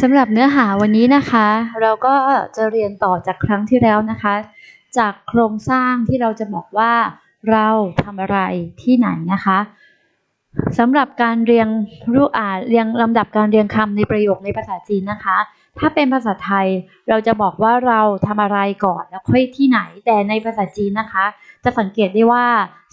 สำหรับเนื้อหาวันนี้นะคะ เราก็จะเรียนต่อจากครั้งที่แล้วนะคะ จากโครงสร้างที่เราจะบอกว่าเราทำอะไรที่ไหนนะคะสำหรับการเรียงรูปอ่านเรียงลำดับการเรียงคำในประโยคในภาษาจีนนะคะ ถ้าเป็นภาษาไทยเราจะบอกว่าเราทำอะไรก่อนแล้วค่อยที่ไหน แต่ในภาษาจีนนะคะ จะสังเกตได้ว่า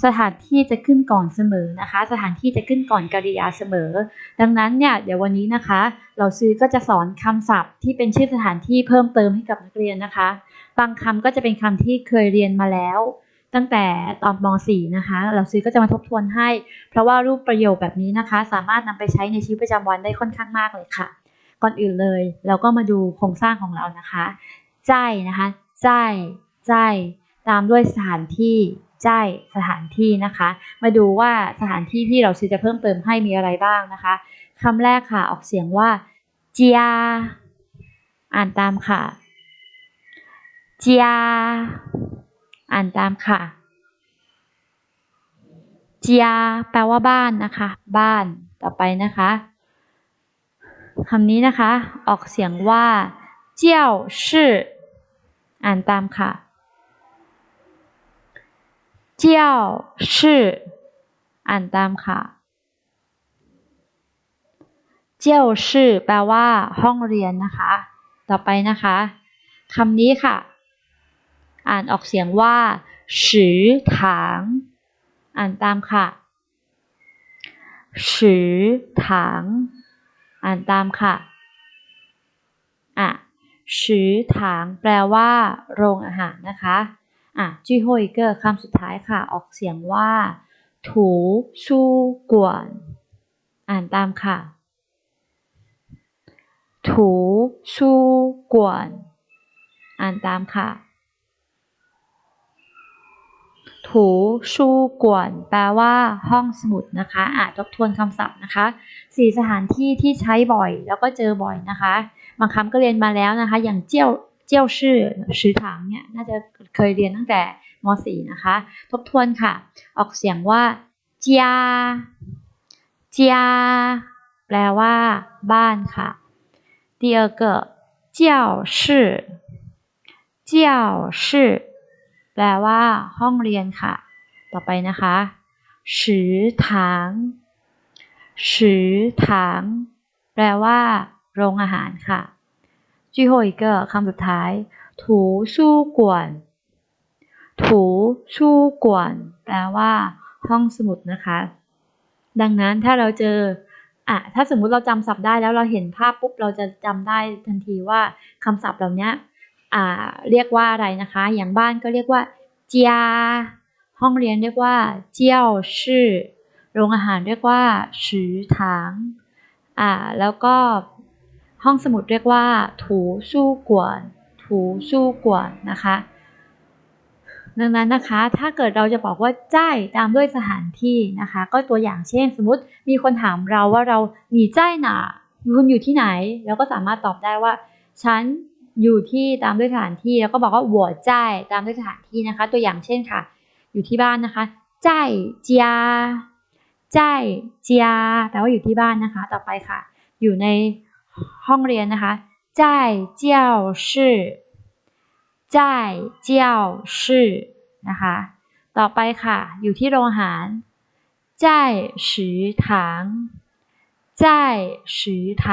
สถานที่จะขึ้นก่อนเสมอนะคะ สถานที่จะขึ้นก่อนกริยาเสมอ ดังนั้นเนี่ยเดี๋ยววันนี้นะคะ เราซื้อก็จะสอนคำศัพท์ที่เป็นชื่อสถานที่เพิ่มเติมให้กับนักเรียนนะคะ บางคำก็จะเป็นคำที่เคยเรียนมาแล้ว ตั้งแต่ตอนม .4 นะคะ เราซื้อก็จะมาทบทวนให้ เพราะว่ารูปประโยคแบบนี้นะคะ สามารถนำไปใช้ในชีวิตประจำวันได้ค่อนข้างมากเลยค่ะ ก่อนอื่นเลย เราก็มาดูโครงสร้างของเรานะคะ ใจนะคะ ใจ ใจ ตามด้วยสถานที่ใจสถานที่นะคะ มาดูว่าสถานที่ที่เราซื้อจะเพิ่มเติมให้มีอะไรบ้างนะคะคำแรกค่ะออกเสียงว่าเจียอ่านตามค่ะเจียอ่านตามค่ะเจียแปลว่าบ้านนะคะ บ้านต่อไปนะคะคำนี้นะคะ ออกเสียงว่า เจ้าชื่ออ่านตามค่ะ เจ้าชื่อ อ่านตามค่ะ เจ้าชื่อแปลว่า ห้องเรียนนะคะ ต่อไปนะคะคำนี้ค่ะ อ่านออกเสียงว่าสือถางอ่านตามค่ะสือถางอ่านตามค่ะอะสือถางแปลว่า โรงอาหารนะคะ อะจี้โฮอีกเกอร์คำสุดท้ายค่ะ ออกเสียงว่า ถูชูกวน อ่านตามค่ะ ถูชูกวน อ่านตามค่ะ ถูชูกวน แปลว่าห้องสมุดนะคะอ่านทบทวนคำศัพท์นะคะสี่สถานที่ที่ใช้บ่อยแล้วก็เจอบ่อยนะคะ บางคำก็เรียนมาแล้วนะคะ อย่างเจี้ยว เจี้ยวชื่อชื่อถางเนี่ย น่าจะเคยเรียนตั้งแต่ม .4 นะคะ ทบทวนค่ะ ออกเสียงว่าเจียเจียแปลว่า บ้านค่ะ第二个教室教室แปลว่า ห้องเรียนค่ะ ต่อไปนะคะ食堂食堂แปลว่า โรงอาหารค่ะ 最后一个คำสุดท้าย图书馆图书馆แปลว่า ห้องสมุดนะคะ ดังนั้นถ้าเราเจออ่ะถ้าสมมุติเราจำศัพท์ได้แล้วเราเห็นภาพปุ๊บเราจะจำได้ทันทีว่าคำศัพท์เหล่านี้อ่าเรียกว่าอะไรนะคะ อย่างบ้านก็เรียกว่าเจียห้องเรียนเรียกว่าเจียวชื่อโรงอาหารเรียกว่าชือถางอ่าแล้วก็ ห้องสมุดเรียกว่าถูสู้กวนถูสู้กวนนะคะ ดังนั้นนะคะ ถ้าเกิดเราจะบอกว่าใจตามด้วยสถานที่นะคะ ก็ตัวอย่างเช่น สมมติมีคนถามเราว่าเราหนีใจหนาคุณอยู่ที่ไหน เราก็สามารถตอบได้ว่า ฉันอยู่ที่ตามด้วยสถานที่ แล้วก็บอกว่าหัวใจตามด้วยสถานที่นะคะ ตัวอย่างเช่นค่ะ อยู่ที่บ้านนะคะใจเจียใจเจียแปลว่าอยู่ที่บ้านนะคะ ต่อไปค่ะ อยู่ใน ห้องเรียนนะคะ在教室在教室นะคะ ต่อไปค่ะ อยู่ที่โรงอาหาร在食堂在食堂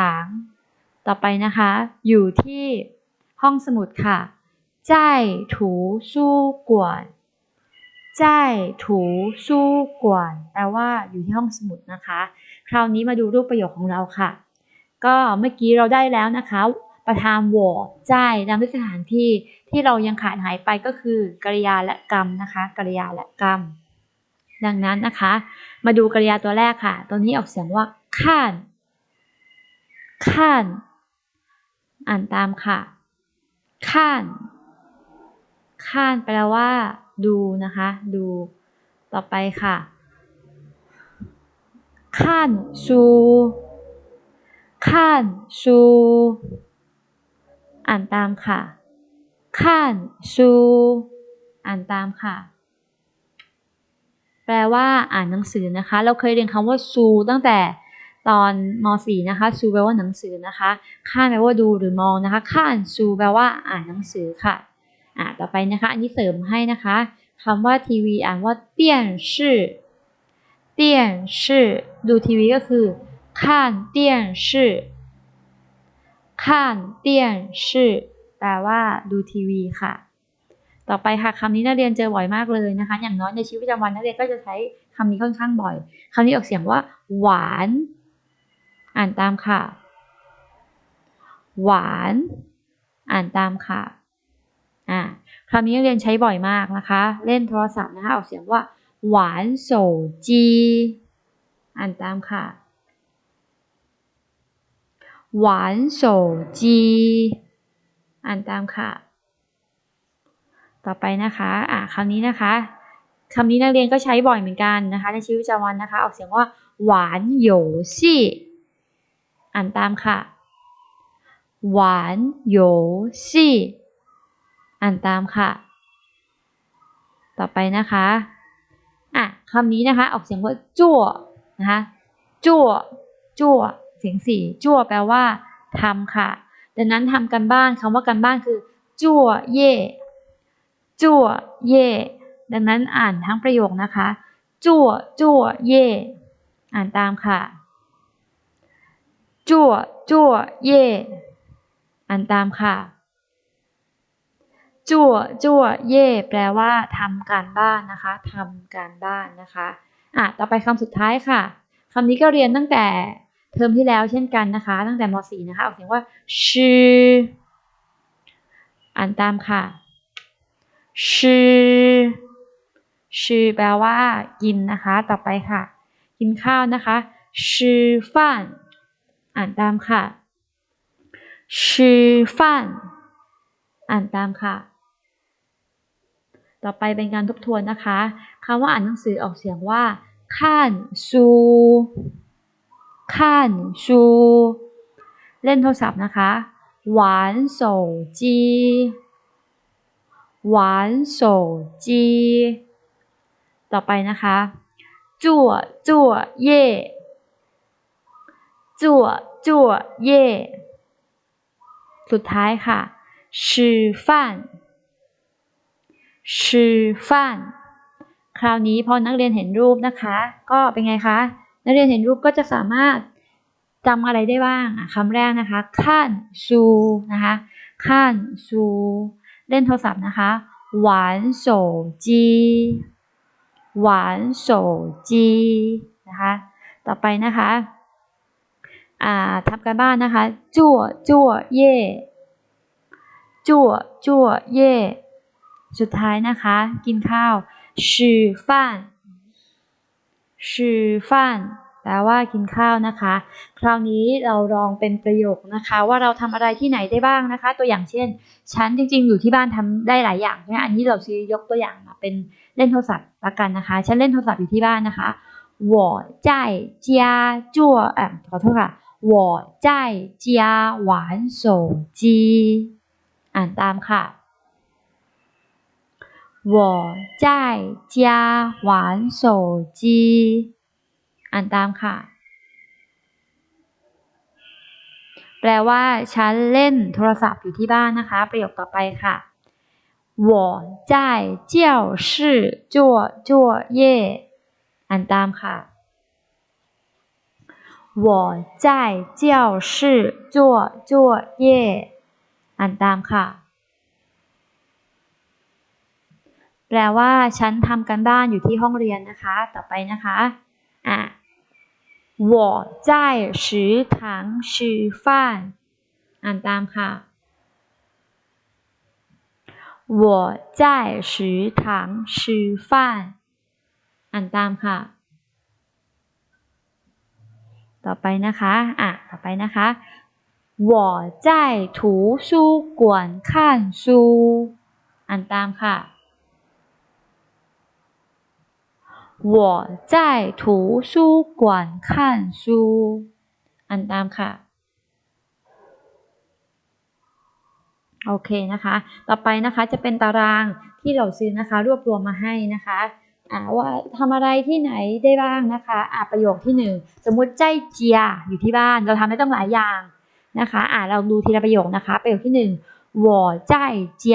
ต่อไปนะคะ อยู่ที่ห้องสมุดค่ะ在图书馆在图书馆แปลว่าอยู่ที่ห้องสมุดนะคะ คราวนี้มาดูรูปประโยคของเราค่ะ ก็เมื่อกี้เราได้แล้วนะคะ ประธานวอใจตามด้วยสถานที่ที่เรายังขาดหายไปก็คือกริยาและกรรมนะคะกริยาและกรรม ดังนั้นนะคะ มาดูกริยาตัวแรกค่ะ ตัวนี้ออกเสียงว่าข้านข้านอ่านตามค่ะข้านข้านแปลว่า ดูนะคะ ดู ต่อไปค่ะข้านซู ข้านซู อ่านตามค่ะ ข้านซู อ่านตามค่ะ แปลว่าอ่านหนังสือนะคะ เราเคยเรียนคำว่าซูตั้งแต่ตอนม .4 นะคะ ซูแปลว่าหนังสือนะคะ ข้านแปลว่าดูหรือมองนะคะ ข้านซูแปลว่าอ่านหนังสือค่ะ อ่าต่อไปนะคะ อันนี้เสริมให้นะคะคำว่าทีวีอ่านว่าเตี้ยนชื่อเตี้ยนชื่อดูทีวีก็คือ ข้านเตี้ยนชื่อข้านเตี้ยนชื่อแปลว่าดูทีวีค่ะ ต่อไปค่ะคำนี้นักเรียนเจอบ่อยมากเลยนะคะ อย่างน้อยในชีวิตประจำวันนักเรียนก็จะใช้คำนี้ค่อนข้างบ่อยคำนี้ออกเสียงว่า หวาน อ่านตามค่ะ หวาน อ่านตามค่ะอ่าคำนี้นักเรียนใช้บ่อยมากนะคะ เล่นโทรศัพท์นะคะออกเสียงว่า หวานโสจี อ่านตามค่ะ หวานโสจี อ่านตามค่ะ ต่อไปนะคะ อ่าคำนี้นะคะคำนี้นักเรียนก็ใช้บ่อยเหมือนกันนะคะ ในชีวิตประจำวันนะคะ ออกเสียงว่า หวานโยซี่อ่านตามค่ะ หวานโยซี่อ่านตามค่ะ ต่อไปนะคะ อะคำนี้นะคะ ออกเสียงว่าจั่วนะคะจั่วจั่ว เสียงสี่จั่วแปลว่าทำค่ะ ดังนั้นทำกันบ้านคำว่ากันบ้านคือ จั่วเย่จั่วเย่ดังนั้นอ่านทั้งประโยคนะคะ จั่วจั่วเย่อ่านตามค่ะ จั่วจั่วเย่อ่านตามค่ะ จั่วจั่วเย่แปลว่าทำการบ้านนะคะทำการบ้านนะคะอะต่อไปคำสุดท้ายค่ะคำนี้ก็เรียนตั้งแต่ เทอมที่แล้วเช่นกันนะคะ ตั้งแต่ม .4 นะคะออกเสียงว่าชื่ออ่านตามค่ะชื่อชื่อแปลว่า กินนะคะ ต่อไปค่ะ กินข้าวนะคะชื่อฟันอ่านตามค่ะชื่อฟันอ่านตามค่ะ ต่อไปเป็นการทบทวนนะคะคำว่าอ่านหนังสือออกเสียงว่าข้านซู ขันชูเล่นโทรศัพท์นะคะหวานส่จีวานส่จีต่อไปนะคะจั่วจั่วเย่จั่วจั่วเย่สุดท้ายค่ะชื่อฟันชื่ฟันคราวนี้พอนักเรียนเห็นรูปนะคะ ก็เป็นไงคะ นักเรียนเห็นรูปก็จะสามารถจำอะไรได้บ้างคำแรกนะคะขั้นซูนะคะขั้นซูเล่นโทรศัพท์นะคะหวานโซจีหวานโซจีนะคะต่อไปนะคะทำการบ้านนะคะจั่วจั่วเย่จั่วจั่วเย่สุดท้ายนะคะ กินข้าวชื่อฟ้าน ชื่อฟันแปลว่ากินข้าวนะคะ คราวนี้เราลองเป็นประโยคนะคะ ว่าเราทำอะไรที่ไหนได้บ้างนะคะ ตัวอย่างเช่น ฉันจริงๆ อยู่ที่บ้านทำได้หลายอย่างนะอันนี้เราซื้อยกตัวอย่างมาเป็นเล่นโทรศัพท์ละกันนะคะ ฉันเล่นโทรศัพท์อยู่ที่บ้านนะคะ我在家做เอ่อขอโทษค่ะ我在家玩手机อ่านตามค่ะ 我在家玩手机อ่านตามค่ะ แปลว่า ฉันเล่นโทรศัพท์อยู่ที่บ้านนะคะ ประโยคต่อไปค่ะ我在教室做作业อ่านตามค่ะ我在教室做作业อ่านตามค่ะ แปลว่า ฉันทำกันบ้านอยู่ที่ห้องเรียนนะคะ ต่อไปนะคะ อ่ะ我在食堂吃饭อ่านตามค่ะ我在食堂吃饭อ่านตามค่ะ ต่อไปนะคะ อ่ะ ต่อไปนะคะ我在图书馆看书อ่านตามค่ะ 我在图书馆看书อ่านตามค่ะ โอเคนะคะ ต่อไปนะคะจะเป็นตารางที่เราซื้อนะคะ รวบรวมมาให้นะคะ อ่าว่าทำอะไรที่ไหนได้บ้างนะคะอ่าประโยคที่หนึ่งสมมุติใจเจียอยู่ที่บ้านเราทำได้ต้องหลายอย่างนะคะอ่าเราดูทีละประโยคนะคะ ประโยคที่หนึ่ง我在家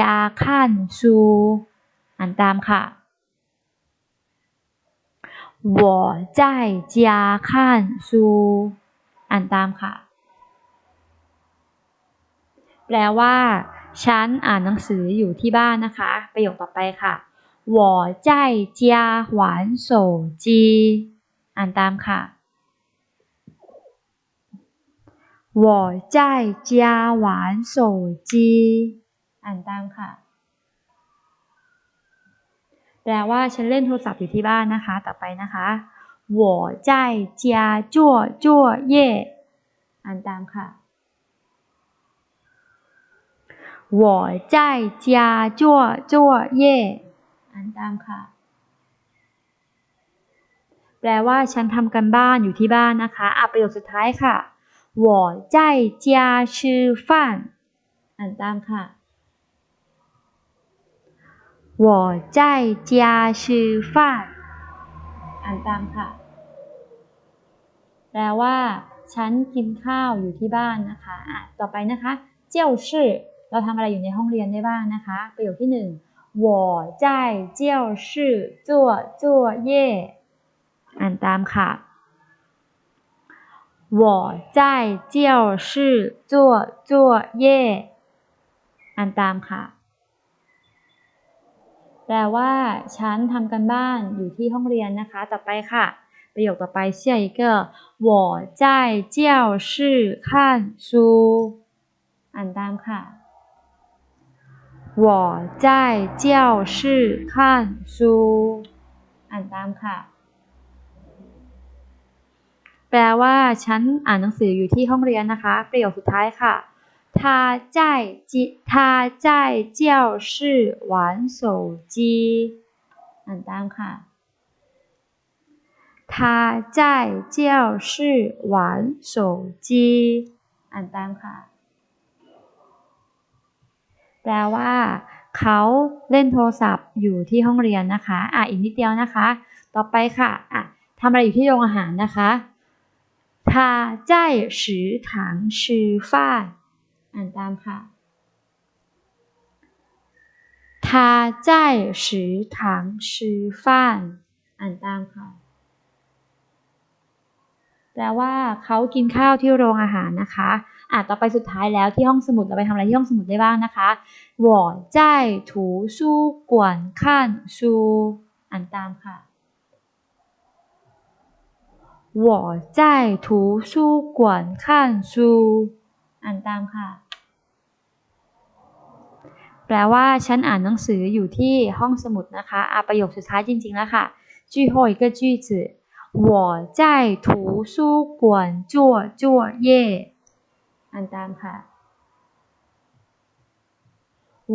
看书อ่านตามค่ะ 我在家看书อ่านตามค่ะ แปลว่า ฉันอ่านหนังสืออยู่ที่บ้านนะคะ ประโยคต่อไปค่ะ我在家玩手机อ่านตามค่ะ我在家玩手机อ่านตามค่ะ แปลว่าฉันเล่นโทรศัพท์อยู่ที่บ้านนะคะ ต่อไปนะคะ我在家做作业อ่านตามค่ะ我在家做作业อ่านตามค่ะ แปลว่าฉันทำกันบ้านอยู่ที่บ้านนะคะอ่ะประโยคสุดท้ายค่ะ我在家吃饭อ่านตามค่ะ 我在家吃饭อ่านตามค่ะ แปลว่า ฉันกินข้าวอยู่ที่บ้านนะคะอ่ะต่อไปนะคะ เจ้าชื่อ เราทำอะไรอยู่ในห้องเรียนได้บ้างนะคะ ประโยคที่หนึ่ง我在教室做作业อ่านตามค่ะ我在教室做作业อ่านตามค่ะ แปลว่า ฉันทำกันบ้านอยู่ที่ห้องเรียนนะคะ ต่อไปค่ะ ประโยคต่อไป下一个我在教室看书อ่านตามค่ะ我在教室看书อ่านตามค่ะ แปลว่า ฉันอ่านหนังสืออยู่ที่ห้องเรียนนะคะ ประโยคสุดท้ายค่ะ 他在教他在教室玩手机อ่านตามค่ะ他在教室玩手机อ่านตามค่ะ แปลว่า เขาเล่นโทรศัพท์อยู่ที่ห้องเรียนนะคะ อ่ะอีกนิดเดียวนะคะ ต่อไปค่ะ อ่ะทำอะไรอยู่ที่โรงอาหารนะคะ他在食堂吃饭 อ่านตามค่ะ他在食堂吃饭อ่านตามค่ะ แปลว่า เขากินข้าวที่โรงอาหารนะคะ อ่ะต่อไปสุดท้ายแล้วที่ห้องสมุดเราไปทำอะไรที่ห้องสมุดได้บ้างนะคะ我在图书馆看书อ่านตามค่ะ我在图书馆看书อ่านตามค่ะ แปลว่า ฉันอ่านหนังสืออยู่ที่ห้องสมุดนะคะอ่ะประโยคสุดท้ายจริงๆแล้วค่ะ最后一个句子我在图书馆做作业อ่านตามค่ะ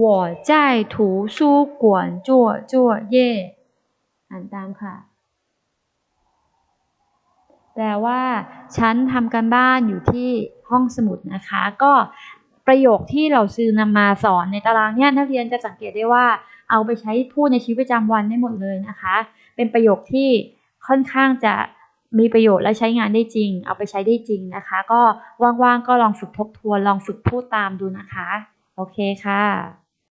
我在图书馆做作业อ่านตามค่ะ แปลว่า ฉันทำการบ้านอยู่ที่ห้องสมุดนะคะ ก็ ประโยคที่เราซื้อนำมาสอนในตารางเนี่ยนักเรียนจะสังเกตได้ว่า เอาไปใช้พูดในชีวิตประจำวันได้หมดเลยนะคะ เป็นประโยคที่ค่อนข้างจะมีประโยชน์และใช้งานได้จริง เอาไปใช้ได้จริงนะคะ ก็ว่างๆก็ลองฝึกทบทวน ลองฝึกพูดตามดูนะคะ โอเคค่ะ